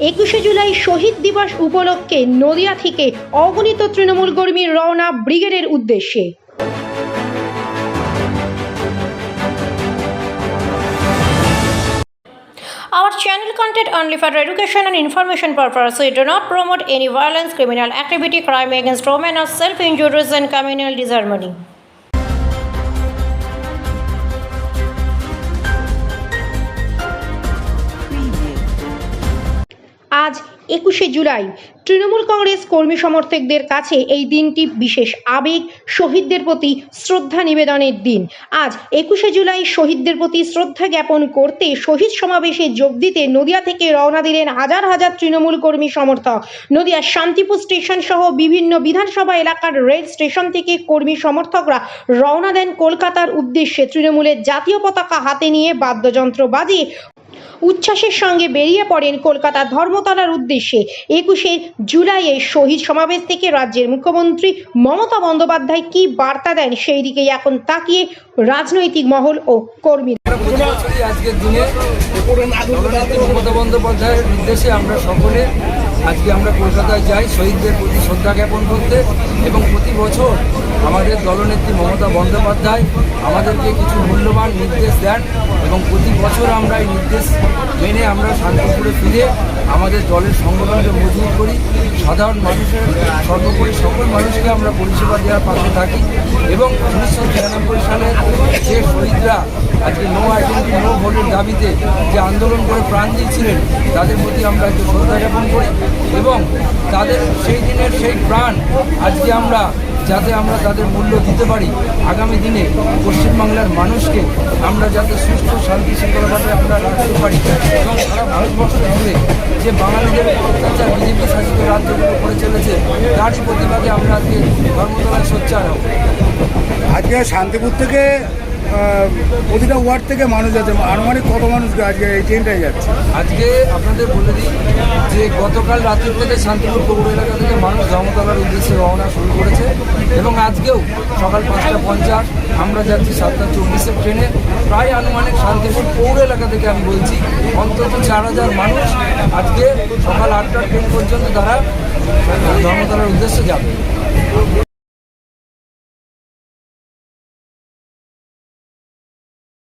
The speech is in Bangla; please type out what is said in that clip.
একুশে জুলাই শহীদ দিবস উপলক্ষে নদিয়া থেকে অগণিত তৃণমূল কর্মীর রওনা ব্রিগেডের উদ্দেশ্যে Our channel content only for education and information purpose. We do not promote any violence, criminal activity, crime against women, or self-injuries and communal disharmony. একুশে জুলাই তৃণমূল কংগ্রেস কর্মী সমর্থকদের কাছে এই দিনটি বিশেষ আবেগ, শহীদদের প্রতি শ্রদ্ধা নিবেদনের দিন। আজ একুশে জুলাই শহীদদের প্রতি শ্রদ্ধা জ্ঞাপন করতে শহীদ সমাবেশে যোগ দিতে নদিয়া থেকে রওনা দিলেন হাজার হাজার তৃণমূল কর্মী সমর্থক। নদিয়ার শান্তিপুর স্টেশন সহ বিভিন্ন বিধানসভা এলাকার রেল স্টেশন থেকে কর্মী সমর্থকরা রওনা দেন কলকাতার উদ্দেশ্যে। তৃণমূলের জাতীয় পতাকা হাতে নিয়ে বাদ্যযন্ত্র বাজিয়ে উচ্ছ্বাসের সঙ্গে বেরিয়ে পড়েন কলকাতা ধর্মতলার উদ্দেশ্যে। একুশে জুলাইয়ে শহীদ সমাবেশ থেকে রাজ্যের মুখ্যমন্ত্রী মমতা বন্দ্যোপাধ্যায় কি বার্তা দেন সেই দিকেই এখন তাকিয়ে রাজনৈতিক মহল ও কর্মী আজকের দিনে মমতা বন্দ্যোপাধ্যায়ের নির্দেশে আমরা সকলে আজকে আমরা কলকাতায় যাই, শহীদদের প্রতি শ্রদ্ধা জ্ঞাপন করতে এবং প্রতি বছর আমাদের দলনেত্রী মমতা বন্দ্যোপাধ্যায় আমাদেরকে কিছু মূল্যবান নির্দেশ দেন এবং প্রতি বছর আমরা এই নির্দেশ মেনে আমরা শান্তিপুরে ফিরে আমাদের দলের সংগঠনকে মজবুত করি। সাধারণ মানুষের, সর্বোপরি সকল মানুষকে আমরা পরিষেবা দেওয়ার পাশে থাকি এবং উনিশশো তিরানব্বই সালের যে শহীদরা আজকে নো আইডেন্টি, নো ভোটের দাবিতে যে আন্দোলন করে প্রাণ দিয়েছিলেন, তাদের প্রতি আমরা একটু শ্রদ্ধা জ্ঞাপন করি এবং তাদের সেই দিনের সেই প্রাণ আজকে আমরা যাতে আমরা তাদের মূল্য দিতে পারি। আগামী দিনে পশ্চিমবাংলার মানুষকে আমরা যাতে সুস্থ, শান্তি শৃঙ্খলাভাবে আমরা রাখতে পারি। এবং সারা ভারতবর্ষ জুড়ে যে বাঙালিদের অত্যাচার বিজেপি শাসিত রাজ্যগুলো করে চলেছে, তারই প্রতিবাদে আমরা আজকে ধর্মতলায় সোচ্চার হব। আজকে শান্তিপুর থেকে প্রতিটা ওয়ার্ড থেকে মানুষ যাচ্ছে, আনুমানিক কত মানুষ আজকে এই ট্রেনটাই যাচ্ছে? আজকে আপনাদের বলে দিই যে গতকাল রাত্রি থেকে শান্তিপুর পৌর এলাকা থেকে মানুষ ধর্মতলার উদ্দেশ্যে রওনা শুরু করেছে এবং আজকেও সকাল পাঁচটা পঞ্চাশ আমরা যাচ্ছি সাতটা চব্বিশের ট্রেনে প্রায় আনুমানিক শান্তিপুর পৌর এলাকা থেকে আমি বলছি, অন্তত চার হাজার মানুষ আজকে সকাল আটটার ট্রেন পর্যন্ত তারা ধর্মতলার উদ্দেশ্যে যাবে।